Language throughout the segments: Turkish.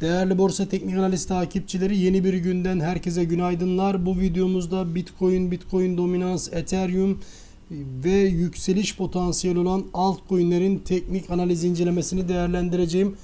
Değerli Borsa Teknik Analiz takipçileri yeni bir günden herkese günaydınlar. Bu videomuzda Bitcoin, Bitcoin dominans, Ethereum ve yükseliş potansiyeli olan altcoin'lerin teknik analiz incelemesini değerlendireceğim.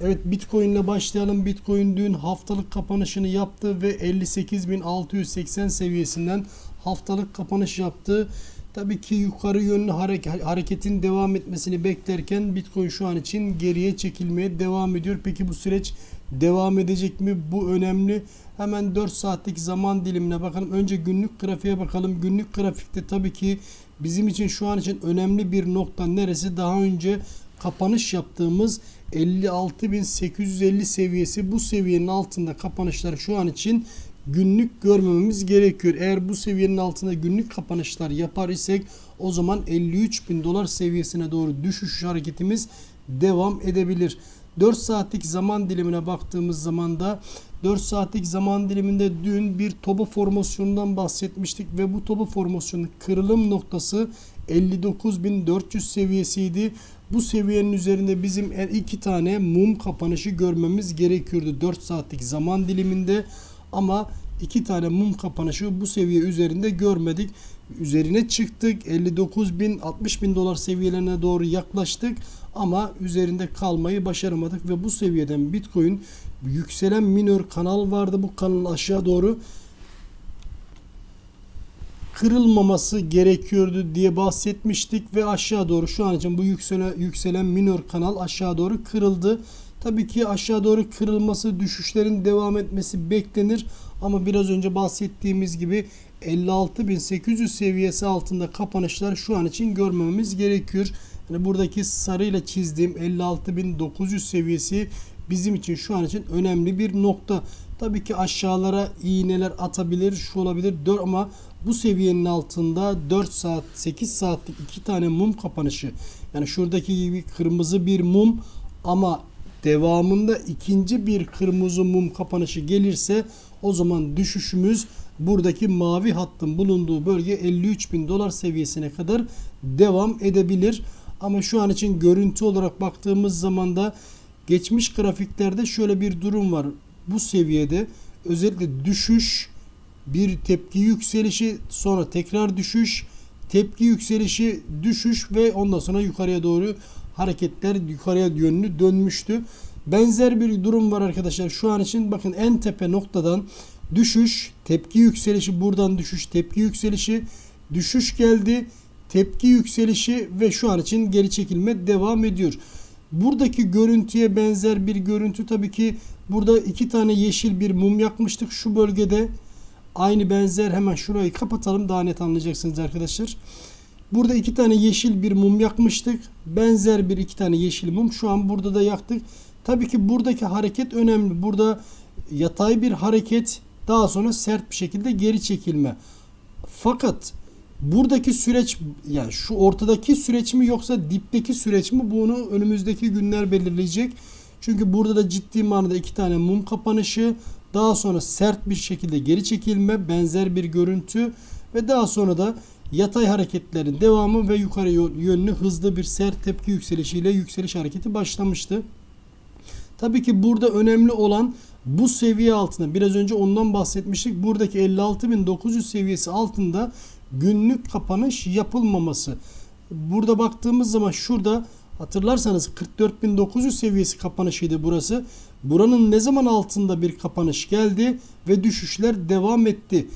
Evet Bitcoin ile başlayalım. Bitcoin dün haftalık kapanışını yaptı ve 58.680 seviyesinden haftalık kapanış yaptı. Tabii ki yukarı yönlü hareket, hareketin devam etmesini beklerken Bitcoin şu an için geriye çekilmeye devam ediyor. Peki bu süreç devam edecek mi? Bu önemli. Hemen 4 saatlik zaman dilimine bakalım. Önce günlük grafiğe bakalım. Günlük grafikte tabii ki bizim için şu an için önemli bir nokta neresi? Daha önce kapanış yaptığımız 56.850 seviyesi bu seviyenin altında kapanışlar şu an için günlük görmememiz gerekiyor. Eğer bu seviyenin altında günlük kapanışlar yapar isek o zaman 53 bin dolar seviyesine doğru düşüş hareketimiz devam edebilir. 4 saatlik zaman dilimine baktığımız zaman da 4 saatlik zaman diliminde dün bir toba formasyonundan bahsetmiştik ve bu toba formasyonun kırılım noktası 59.400 seviyesiydi. Bu seviyenin üzerinde bizim iki tane mum kapanışı görmemiz gerekiyordu 4 saatlik zaman diliminde. Ama iki tane mum kapanışı bu seviye üzerinde görmedik. Üzerine çıktık. 59 bin 60 bin dolar seviyelerine doğru yaklaştık. Ama üzerinde kalmayı başaramadık. Ve bu seviyeden Bitcoin yükselen minör kanal vardı. Bu kanalın aşağı doğru kırılmaması gerekiyordu diye bahsetmiştik ve aşağı doğru şu an için bu yükselen yükselen minör kanal aşağı doğru kırıldı. Tabii ki aşağı doğru kırılması, düşüşlerin devam etmesi beklenir. Ama biraz önce bahsettiğimiz gibi 56.800 seviyesi altında kapanışlar şu an için görmememiz gerekiyor. Yani buradaki sarıyla çizdiğim 56.900 seviyesi bizim için şu an için önemli bir nokta. Tabii ki aşağılara iğneler atabilir, şu olabilir 4 ama bu seviyenin altında 4 saat 8 saatlik iki tane mum kapanışı. Yani şuradaki gibi kırmızı bir mum ama devamında ikinci bir kırmızı mum kapanışı gelirse o zaman düşüşümüz buradaki mavi hattın bulunduğu bölge 53 bin dolar seviyesine kadar devam edebilir. Ama şu an için görüntü olarak baktığımız zaman da geçmiş grafiklerde şöyle bir durum var. Bu seviyede özellikle düşüş, bir tepki yükselişi, sonra tekrar düşüş, tepki yükselişi, düşüş ve ondan sonra yukarıya doğru hareketler yukarıya yönlü dönmüştü. Benzer bir durum var arkadaşlar. Şu an için bakın en tepe noktadan düşüş, tepki yükselişi, buradan düşüş, tepki yükselişi, düşüş geldi, tepki yükselişi ve şu an için geri çekilme devam ediyor. Buradaki görüntüye benzer bir görüntü tabii ki burada iki tane yeşil bir mum yakmıştık şu bölgede. Aynı benzer hemen şurayı kapatalım daha net anlayacaksınız arkadaşlar. Burada iki tane yeşil bir mum yakmıştık. Benzer bir iki tane yeşil mum şu an burada da yaktık. Tabii ki buradaki hareket önemli. Burada yatay bir hareket daha sonra sert bir şekilde geri çekilme. Fakat buradaki süreç yani şu ortadaki süreç mi yoksa dipteki süreç mi bunu önümüzdeki günler belirleyecek. Çünkü burada da ciddi manada iki tane mum kapanışı daha sonra sert bir şekilde geri çekilme benzer bir görüntü ve daha sonra da yatay hareketlerin devamı ve yukarı yönlü hızlı bir sert tepki yükselişiyle yükseliş hareketi başlamıştı. Tabii ki burada önemli olan bu seviye altında biraz önce ondan bahsetmiştik. Buradaki 56.900 seviyesi altında günlük kapanış yapılmaması. Burada baktığımız zaman şurada hatırlarsanız 44.900 seviyesi kapanışıydı burası. Buranın ne zaman altında bir kapanış geldi ve düşüşler devam etti.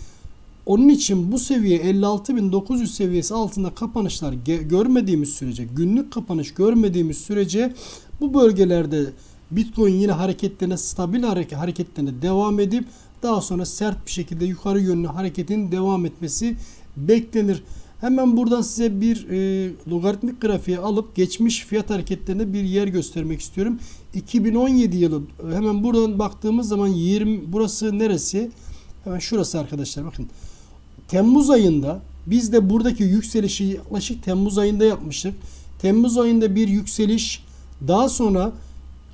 Onun için bu seviye 56.900 seviyesi altında kapanışlar görmediğimiz sürece, günlük kapanış görmediğimiz sürece bu bölgelerde Bitcoin yine hareketlerine stabil hareketlerine devam edip daha sonra sert bir şekilde yukarı yönlü hareketin devam etmesi beklenir. Hemen buradan size bir e, logaritmik grafiğe alıp geçmiş fiyat hareketlerine bir yer göstermek istiyorum. 2017 yılı hemen buradan baktığımız zaman 20 burası neresi? Hemen şurası arkadaşlar bakın. Temmuz ayında biz de buradaki yükselişi yaklaşık Temmuz ayında yapmıştık. Temmuz ayında bir yükseliş daha sonra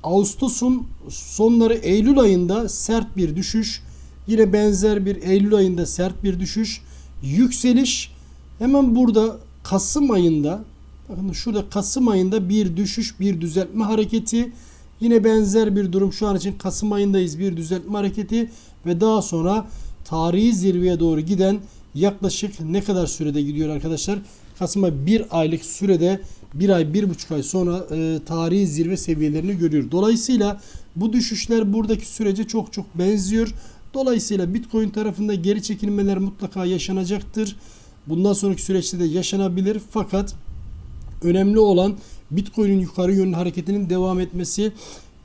Ağustos'un sonları Eylül ayında sert bir düşüş. Yine benzer bir Eylül ayında sert bir düşüş. Yükseliş hemen burada Kasım ayında bakın şurada Kasım ayında bir düşüş bir düzeltme hareketi Yine benzer bir durum şu an için Kasım ayındayız bir düzeltme hareketi ve daha sonra tarihi zirveye doğru giden yaklaşık ne kadar sürede gidiyor arkadaşlar? Kasım'a bir aylık sürede bir ay bir buçuk ay sonra e, tarihi zirve seviyelerini görüyor. Dolayısıyla bu düşüşler buradaki sürece çok çok benziyor. Dolayısıyla Bitcoin tarafında geri çekilmeler mutlaka yaşanacaktır. Bundan sonraki süreçte de yaşanabilir. Fakat önemli olan Bitcoin'in yukarı yönlü hareketinin devam etmesi.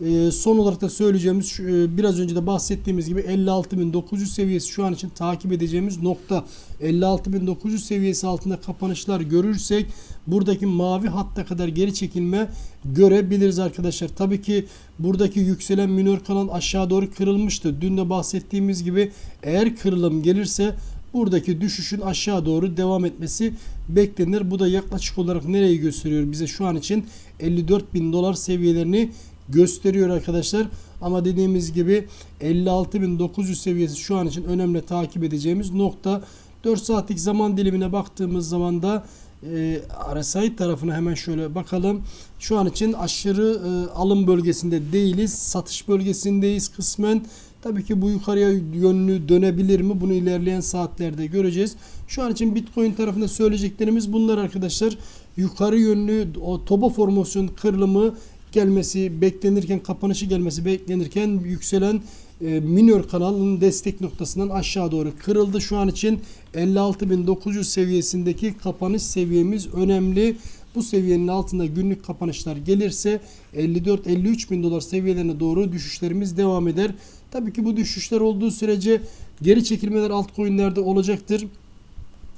Ee, son olarak da söyleyeceğimiz şu, e, biraz önce de bahsettiğimiz gibi 56.900 seviyesi şu an için takip edeceğimiz nokta. 56.900 seviyesi altında kapanışlar görürsek buradaki mavi hatta kadar geri çekilme görebiliriz arkadaşlar. Tabii ki buradaki yükselen minor kanal aşağı doğru kırılmıştı. Dün de bahsettiğimiz gibi eğer kırılım gelirse buradaki düşüşün aşağı doğru devam etmesi beklenir. Bu da yaklaşık olarak nereyi gösteriyor bize şu an için 54 bin dolar seviyelerini gösteriyor arkadaşlar. Ama dediğimiz gibi 56.900 seviyesi şu an için önemli takip edeceğimiz nokta. 4 saatlik zaman dilimine baktığımız zaman da e, RSI tarafına hemen şöyle bakalım. Şu an için aşırı e, alım bölgesinde değiliz. Satış bölgesindeyiz kısmen. Tabii ki bu yukarıya yönlü dönebilir mi? Bunu ilerleyen saatlerde göreceğiz. Şu an için Bitcoin tarafında söyleyeceklerimiz bunlar arkadaşlar. Yukarı yönlü o toba formasyon kırılımı gelmesi beklenirken kapanışı gelmesi beklenirken yükselen e, minor kanalın destek noktasından aşağı doğru kırıldı. Şu an için 56.900 seviyesindeki kapanış seviyemiz önemli. Bu seviyenin altında günlük kapanışlar gelirse 54-53 bin dolar seviyelerine doğru düşüşlerimiz devam eder. Tabii ki bu düşüşler olduğu sürece geri çekilmeler altcoin'lerde olacaktır.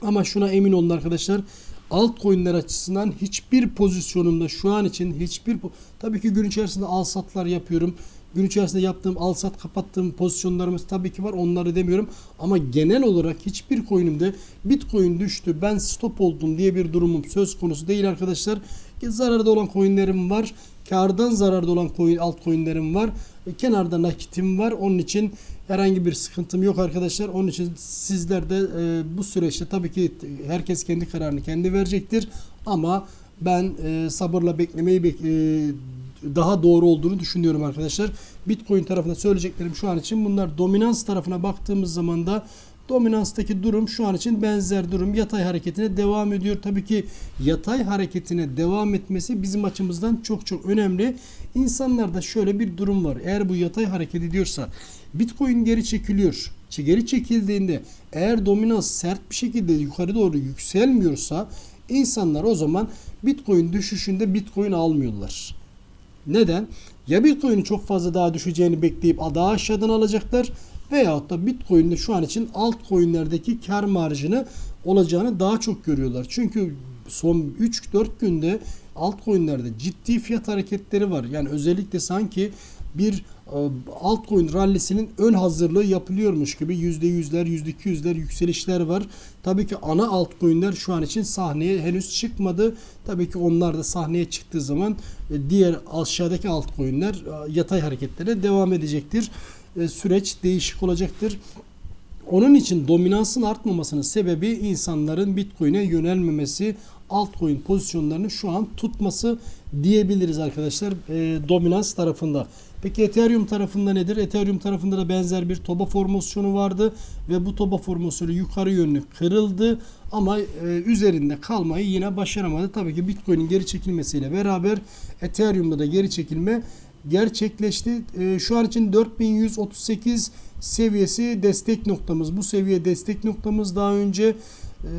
Ama şuna emin olun arkadaşlar. Altcoin'ler açısından hiçbir pozisyonumda şu an için hiçbir tabii ki gün içerisinde al satlar yapıyorum. Gün içerisinde yaptığım al sat kapattığım pozisyonlarımız tabii ki var onları demiyorum. Ama genel olarak hiçbir coin'imde Bitcoin düştü ben stop oldum diye bir durumum söz konusu değil arkadaşlar. Zararda olan coinlerim var. Kardan zararda olan coin, altcoinlerim var. E, kenarda nakitim var. Onun için herhangi bir sıkıntım yok arkadaşlar. Onun için sizler de e, bu süreçte tabii ki herkes kendi kararını kendi verecektir. Ama ben e, sabırla beklemeyi bek e, daha doğru olduğunu düşünüyorum arkadaşlar. Bitcoin tarafında söyleyeceklerim şu an için bunlar. Dominans tarafına baktığımız zaman da Dominanstaki durum şu an için benzer durum. Yatay hareketine devam ediyor. Tabii ki yatay hareketine devam etmesi bizim açımızdan çok çok önemli. İnsanlarda şöyle bir durum var. Eğer bu yatay hareket ediyorsa Bitcoin geri çekiliyor. Geri çekildiğinde eğer dominans sert bir şekilde yukarı doğru yükselmiyorsa insanlar o zaman Bitcoin düşüşünde Bitcoin almıyorlar. Neden? Ya Bitcoin'in çok fazla daha düşeceğini bekleyip daha aşağıdan alacaklar veyahut da Bitcoin'de şu an için altcoin'lerdeki kar marjını olacağını daha çok görüyorlar. Çünkü son 3-4 günde altcoin'lerde ciddi fiyat hareketleri var. Yani özellikle sanki bir altcoin rallisinin ön hazırlığı yapılıyormuş gibi %100'ler, %200'ler yükselişler var. Tabii ki ana altcoin'ler şu an için sahneye henüz çıkmadı. Tabii ki onlar da sahneye çıktığı zaman e, diğer aşağıdaki altcoin'ler e, yatay hareketlere devam edecektir. Süreç değişik olacaktır. Onun için dominansın artmamasının sebebi insanların Bitcoin'e yönelmemesi, altcoin pozisyonlarını şu an tutması diyebiliriz arkadaşlar e, dominans tarafında. Peki Ethereum tarafında nedir? Ethereum tarafında da benzer bir toba formasyonu vardı ve bu toba formasyonu yukarı yönlü kırıldı ama e, üzerinde kalmayı yine başaramadı. Tabii ki Bitcoin'in geri çekilmesiyle beraber Ethereum'da da geri çekilme gerçekleşti. E, şu an için 4138 seviyesi destek noktamız. Bu seviye destek noktamız daha önce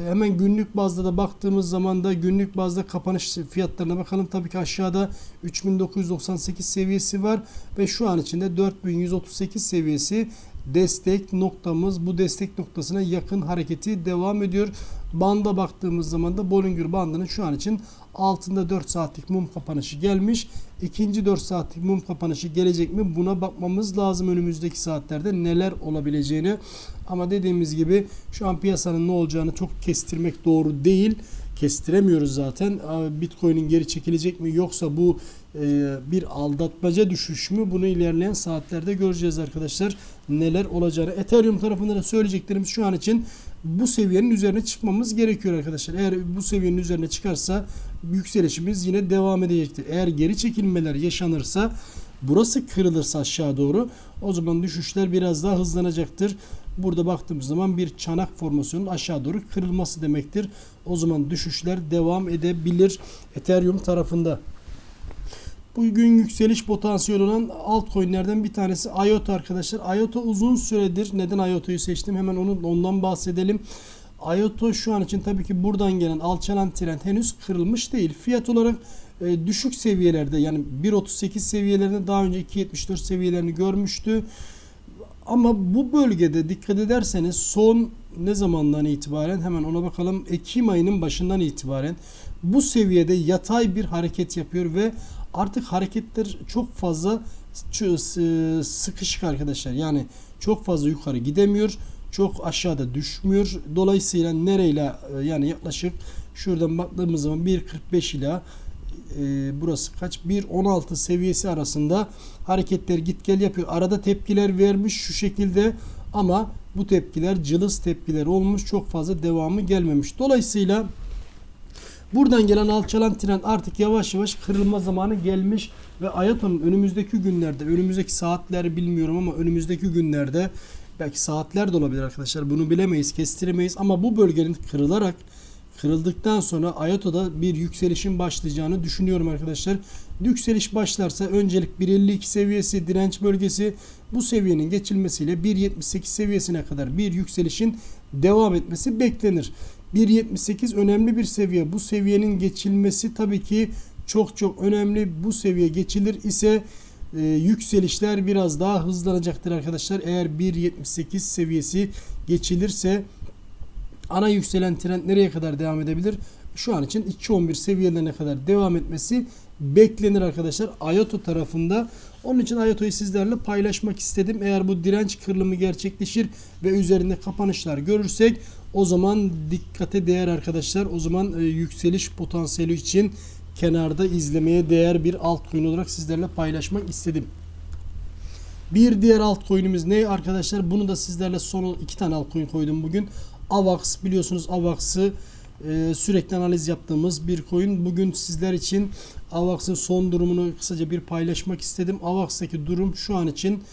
hemen günlük bazda da baktığımız zaman da günlük bazda kapanış fiyatlarına bakalım. Tabii ki aşağıda 3998 seviyesi var ve şu an içinde 4138 seviyesi destek noktamız. Bu destek noktasına yakın hareketi devam ediyor. Banda baktığımız zaman da Bollinger bandının şu an için altında 4 saatlik mum kapanışı gelmiş. İkinci 4 saatlik mum kapanışı gelecek mi? Buna bakmamız lazım önümüzdeki saatlerde neler olabileceğini. Ama dediğimiz gibi şu an piyasanın ne olacağını çok kestirmek doğru değil. Kestiremiyoruz zaten. Bitcoin'in geri çekilecek mi yoksa bu e, bir aldatmaca düşüş mü? Bunu ilerleyen saatlerde göreceğiz arkadaşlar. Neler olacağını. Ethereum tarafında da söyleyeceklerimiz şu an için bu seviyenin üzerine çıkmamız gerekiyor arkadaşlar. Eğer bu seviyenin üzerine çıkarsa yükselişimiz yine devam edecektir. Eğer geri çekilmeler yaşanırsa burası kırılırsa aşağı doğru o zaman düşüşler biraz daha hızlanacaktır. Burada baktığımız zaman bir çanak formasyonun aşağı doğru kırılması demektir. O zaman düşüşler devam edebilir Ethereum tarafında. Bugün yükseliş potansiyeli olan altcoin'lerden bir tanesi IOTA arkadaşlar. IOTA uzun süredir neden IOTA'yı seçtim hemen onu ondan bahsedelim. IOTA şu an için tabii ki buradan gelen alçalan trend henüz kırılmış değil. Fiyat olarak e, düşük seviyelerde yani 1.38 seviyelerinde daha önce 2.74 seviyelerini görmüştü. Ama bu bölgede dikkat ederseniz son ne zamandan itibaren hemen ona bakalım Ekim ayının başından itibaren bu seviyede yatay bir hareket yapıyor ve artık hareketler çok fazla ç- sıkışık arkadaşlar. Yani çok fazla yukarı gidemiyor. Çok aşağıda düşmüyor. Dolayısıyla nereyle e, yani yaklaşık şuradan baktığımız zaman 1.45 ila e, burası kaç 1.16 seviyesi arasında hareketler git gel yapıyor. Arada tepkiler vermiş şu şekilde ama bu tepkiler cılız tepkiler olmuş. Çok fazla devamı gelmemiş. Dolayısıyla Buradan gelen alçalan trend artık yavaş yavaş kırılma zamanı gelmiş ve Ayato'nun önümüzdeki günlerde, önümüzdeki saatleri bilmiyorum ama önümüzdeki günlerde belki saatler de olabilir arkadaşlar. Bunu bilemeyiz, kestiremeyiz ama bu bölgenin kırılarak kırıldıktan sonra Ayato'da bir yükselişin başlayacağını düşünüyorum arkadaşlar. Yükseliş başlarsa öncelik 1.52 seviyesi direnç bölgesi bu seviyenin geçilmesiyle 1.78 seviyesine kadar bir yükselişin devam etmesi beklenir. 1.78 önemli bir seviye. Bu seviyenin geçilmesi tabii ki çok çok önemli. Bu seviye geçilir ise e, yükselişler biraz daha hızlanacaktır arkadaşlar. Eğer 1.78 seviyesi geçilirse ana yükselen trend nereye kadar devam edebilir? Şu an için 2.11 seviyelerine kadar devam etmesi beklenir arkadaşlar. Ayato tarafında. Onun için Ayato'yu sizlerle paylaşmak istedim. Eğer bu direnç kırılımı gerçekleşir ve üzerinde kapanışlar görürsek o zaman dikkate değer arkadaşlar. O zaman e, yükseliş potansiyeli için kenarda izlemeye değer bir altcoin olarak sizlerle paylaşmak istedim. Bir diğer altcoin'imiz ne arkadaşlar? Bunu da sizlerle son iki tane altcoin koydum bugün. Avax biliyorsunuz Avax'ı e, sürekli analiz yaptığımız bir coin. Bugün sizler için Avax'ın son durumunu kısaca bir paylaşmak istedim. Avax'taki durum şu an için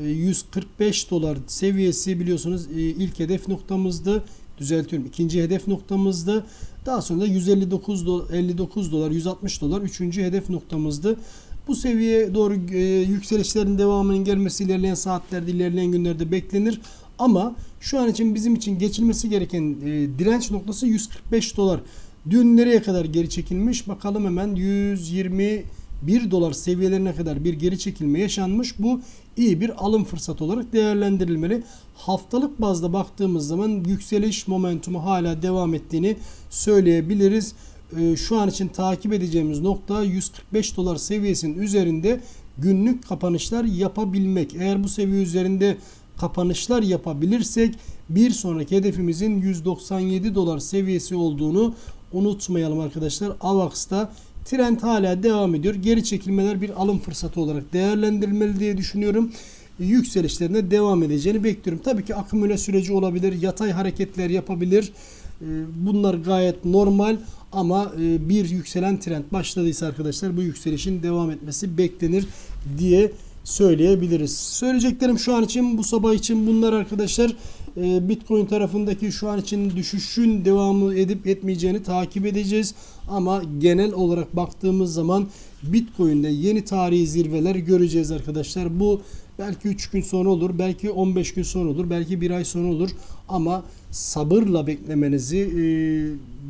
e, 145 dolar seviyesi biliyorsunuz e, ilk hedef noktamızdı. Düzeltiyorum. ikinci hedef noktamızdı. Daha sonra da 159 dolar, 59 dolar, 160 dolar üçüncü hedef noktamızdı. Bu seviyeye doğru e, yükselişlerin devamının gelmesi ilerleyen saatlerde, ilerleyen günlerde beklenir. Ama şu an için bizim için geçilmesi gereken e, direnç noktası 145 dolar. Dün nereye kadar geri çekilmiş? Bakalım hemen 121 dolar seviyelerine kadar bir geri çekilme yaşanmış. Bu iyi bir alım fırsatı olarak değerlendirilmeli. Haftalık bazda baktığımız zaman yükseliş momentumu hala devam ettiğini söyleyebiliriz. Ee, şu an için takip edeceğimiz nokta 145 dolar seviyesinin üzerinde günlük kapanışlar yapabilmek. Eğer bu seviye üzerinde kapanışlar yapabilirsek bir sonraki hedefimizin 197 dolar seviyesi olduğunu unutmayalım arkadaşlar. AVAX'ta trend hala devam ediyor. Geri çekilmeler bir alım fırsatı olarak değerlendirilmeli diye düşünüyorum. Yükselişlerine devam edeceğini bekliyorum. Tabii ki akümüle süreci olabilir. Yatay hareketler yapabilir. Ee, Bunlar gayet normal ama e, bir yükselen trend başladıysa arkadaşlar bu yükselişin devam etmesi beklenir diye söyleyebiliriz. Söyleyeceklerim şu an için bu sabah için bunlar arkadaşlar. Ee, Bitcoin tarafındaki şu an için düşüşün devamı edip etmeyeceğini takip edeceğiz. Ama genel olarak baktığımız zaman Bitcoin'de yeni tarihi zirveler göreceğiz arkadaşlar. Bu belki 3 gün sonra olur, belki 15 gün sonra olur, belki 1 ay sonra olur. Ama sabırla beklemenizi e,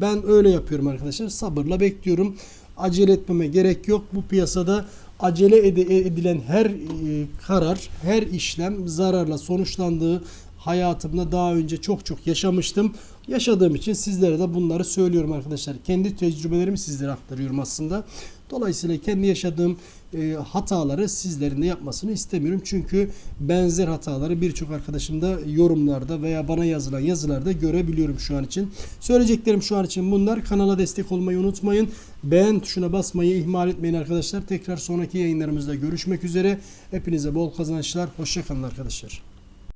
ben öyle yapıyorum arkadaşlar. Sabırla bekliyorum. Acele etmeme gerek yok. Bu piyasada acele edilen her e, karar, her işlem zararla sonuçlandığı hayatımda daha önce çok çok yaşamıştım. Yaşadığım için sizlere de bunları söylüyorum arkadaşlar. Kendi tecrübelerimi sizlere aktarıyorum aslında. Dolayısıyla kendi yaşadığım e, hataları sizlerin de yapmasını istemiyorum. Çünkü benzer hataları birçok arkadaşım da yorumlarda veya bana yazılan yazılarda görebiliyorum şu an için. Söyleyeceklerim şu an için bunlar. Kanala destek olmayı unutmayın. Beğen tuşuna basmayı ihmal etmeyin arkadaşlar. Tekrar sonraki yayınlarımızda görüşmek üzere. Hepinize bol kazançlar. Hoşçakalın arkadaşlar.